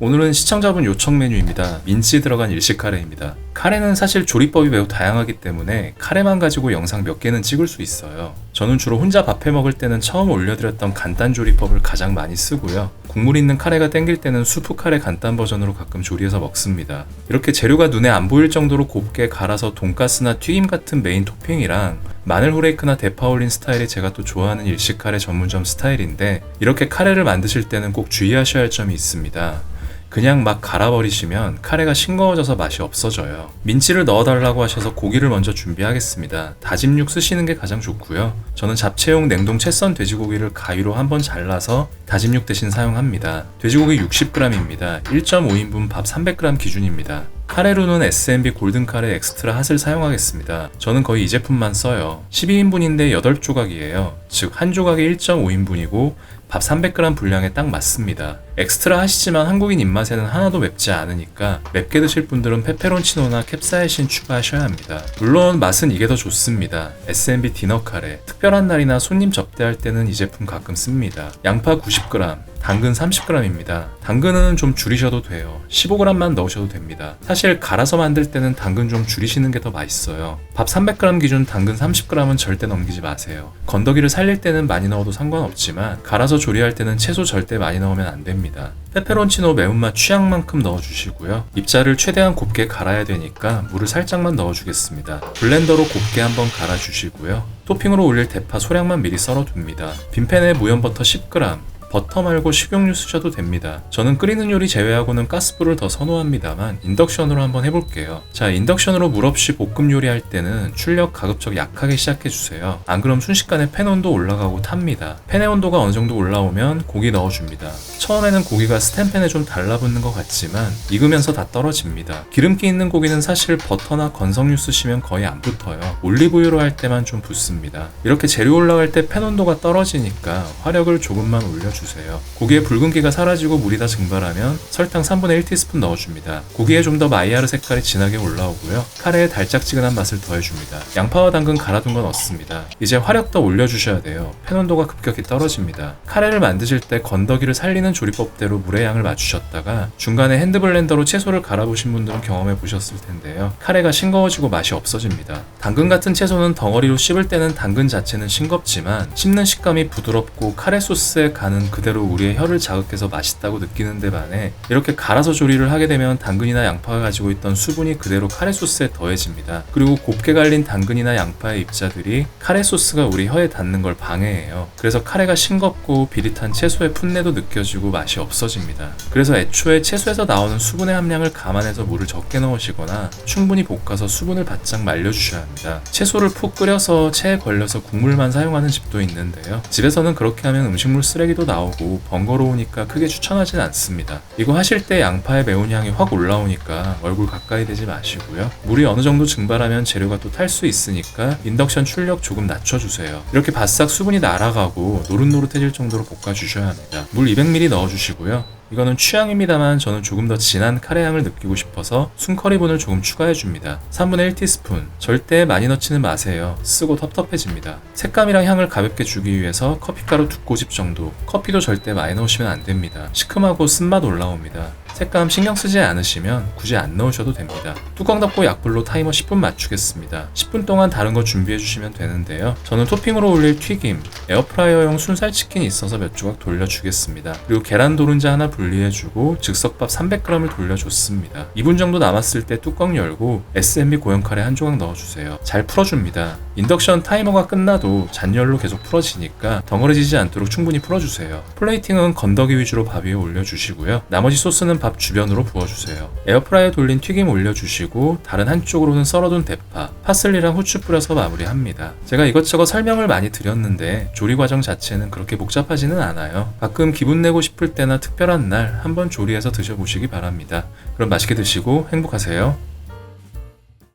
오늘은 시청자분 요청 메뉴입니다. 민치 들어간 일식 카레입니다. 카레는 사실 조리법이 매우 다양하기 때문에 카레만 가지고 영상 몇 개는 찍을 수 있어요. 저는 주로 혼자 밥해 먹을 때는 처음 올려드렸던 간단 조리법을 가장 많이 쓰고요. 국물 있는 카레가 땡길 때는 수프 카레 간단 버전으로 가끔 조리해서 먹습니다. 이렇게 재료가 눈에 안 보일 정도로 곱게 갈아서 돈가스나 튀김 같은 메인 토핑이랑 마늘 후레이크나 대파 올린 스타일이 제가 또 좋아하는 일식 카레 전문점 스타일인데 이렇게 카레를 만드실 때는 꼭 주의하셔야 할 점이 있습니다. 그냥 막 갈아버리시면 카레가 싱거워져서 맛이 없어져요. 민치를 넣어달라고 하셔서 고기를 먼저 준비하겠습니다. 다짐 육 쓰시는 게 가장 좋고요. 저는 잡채용 냉동 채썬 돼지고기를 가위로 한번 잘라서 다짐 육 대신 사용합니다. 돼지고기 60g입니다. 1.5인분 밥 300g 기준입니다. 카레로는 S&B 골든 카레 엑스트라 핫을 사용하겠습니다. 저는 거의 이 제품만 써요. 12인분인데 8조각이에요. 즉, 한 조각이 1.5인분이고 밥 300g 분량에 딱 맞습니다. 엑스트라 하시지만 한국인 입맛에는 하나도 맵지 않으니까 맵게 드실 분들은 페페론치노나 캡사이신 추가하셔야 합니다. 물론 맛은 이게 더 좋습니다. S&B 디너 카레. 특별한 날이나 손님 접대할 때는 이 제품 가끔 씁니다. 양파 90g, 당근 30g입니다. 당근은 좀 줄이셔도 돼요. 15g만 넣으셔도 됩니다. 사실 갈아서 만들 때는 당근 좀 줄이시는 게 더 맛있어요. 밥 300g 기준 당근 30g은 절대 넘기지 마세요. 건더기를 살릴 때는 많이 넣어도 상관없지만 갈아서 조리할 때는 채소 절대 많이 넣으면 안 됩니다. 페페론치노 매운맛 취향만큼 넣어주시고요. 입자를 최대한 곱게 갈아야 되니까 물을 살짝만 넣어주겠습니다. 블렌더로 곱게 한번 갈아주시고요. 토핑으로 올릴 대파 소량만 미리 썰어둡니다. 빈팬에 무염 버터 10g, 버터 말고 식용유 쓰셔도 됩니다. 저는 끓이는 요리 제외하고는 가스불을 더 선호합니다만 인덕션으로 한번 해볼게요. 자, 인덕션으로 물 없이 볶음 요리할 때는 출력 가급적 약하게 시작해주세요. 안 그럼 순식간에 팬 온도 올라가고 탑니다. 팬의 온도가 어느 정도 올라오면 고기 넣어줍니다. 처음에는 고기가 스텐팬에 좀 달라붙는 것 같지만 익으면서 다 떨어집니다. 기름기 있는 고기는 사실 버터나 건성유 쓰시면 거의 안 붙어요. 올리브유로 할 때만 좀 붙습니다. 이렇게 재료 올라갈 때 팬 온도가 떨어지니까 화력을 조금만 올려주세요. 고기의 붉은기가 사라지고 물이 다 증발하면 설탕 3분의 1티스푼 넣어줍니다. 고기에 좀 더 마이야르 색깔이 진하게 올라오고요. 카레에 달짝지근한 맛을 더해줍니다. 양파와 당근 갈아둔 건 넣습니다. 이제 화력 더 올려주셔야 돼요. 팬 온도가 급격히 떨어집니다. 카레를 만드실 때 건더기를 살리는 조리법대로 물의 양을 맞추셨다가 중간에 핸드블렌더로 채소를 갈아보신 분들은 경험해 보셨을 텐데요. 카레가 싱거워지고 맛이 없어집니다. 당근 같은 채소는 덩어리로 씹을 때는 당근 자체는 싱겁지만 씹는 식감이 부드럽고 카레 소스에 가는 그대로 우리의 혀를 자극해서 맛있다고 느끼는 데 반해 이렇게 갈아서 조리를 하게 되면 당근이나 양파가 가지고 있던 수분이 그대로 카레 소스에 더해집니다. 그리고 곱게 갈린 당근이나 양파의 입자들이 카레 소스가 우리 혀에 닿는 걸 방해해요. 그래서 카레가 싱겁고 비릿한 채소의 풋내도 느껴지고 맛이 없어집니다. 그래서 애초에 채소에서 나오는 수분의 함량을 감안해서 물을 적게 넣으시거나 충분히 볶아서 수분을 바짝 말려주셔야 합니다. 채소를 푹 끓여서 체에 걸려서 국물만 사용하는 집도 있는데요. 집에서는 그렇게 하면 음식물 쓰레기도 나오고 번거로우니까 크게 추천하진 않습니다. 이거 하실 때 양파의 매운 향이 확 올라오니까 얼굴 가까이 대지 마시고요. 물이 어느 정도 증발하면 재료가 또 탈 수 있으니까 인덕션 출력 조금 낮춰주세요. 이렇게 바싹 수분이 날아가고 노릇노릇해질 정도로 볶아주셔야 합니다. 물 200ml 넣어주시고요. 이거는 취향입니다만 저는 조금 더 진한 카레 향을 느끼고 싶어서 순커리분을 조금 추가해 줍니다. 3분의 1티스푼. 절대 많이 넣지는 마세요. 쓰고 텁텁해집니다. 색감이랑 향을 가볍게 주기 위해서 커피가루 두 꼬집 정도. 커피도 절대 많이 넣으시면 안 됩니다. 시큼하고 쓴맛 올라옵니다. 색감 신경 쓰지 않으시면 굳이 안 넣으셔도 됩니다. 뚜껑 닫고 약불로 타이머 10분 맞추겠습니다. 10분 동안 다른 거 준비해 주시면 되는데요. 저는 토핑으로 올릴 튀김, 에어프라이어용 순살 치킨이 있어서 몇 조각 돌려주겠습니다. 그리고 계란 도른자 하나 분리해주고 즉석밥 300g을 돌려줬습니다. 2분 정도 남았을 때 뚜껑 열고 S&B 고형 카레 한 조각 넣어주세요. 잘 풀어줍니다. 인덕션 타이머가 끝나도 잔열로 계속 풀어지니까 덩어리지지 않도록 충분히 풀어주세요. 플레이팅은 건더기 위주로 밥 위에 올려주시고요. 나머지 소스는 밥 주변으로 부어주세요. 에어프라이어 돌린 튀김 올려주시고 다른 한쪽으로는 썰어둔 대파, 파슬리랑 후추 뿌려서 마무리합니다. 제가 이것저것 설명을 많이 드렸는데 조리 과정 자체는 그렇게 복잡하지는 않아요. 가끔 기분 내고 싶을 때나 특별한 날 한번 조리해서 드셔보시기 바랍니다. 그럼 맛있게 드시고 행복하세요.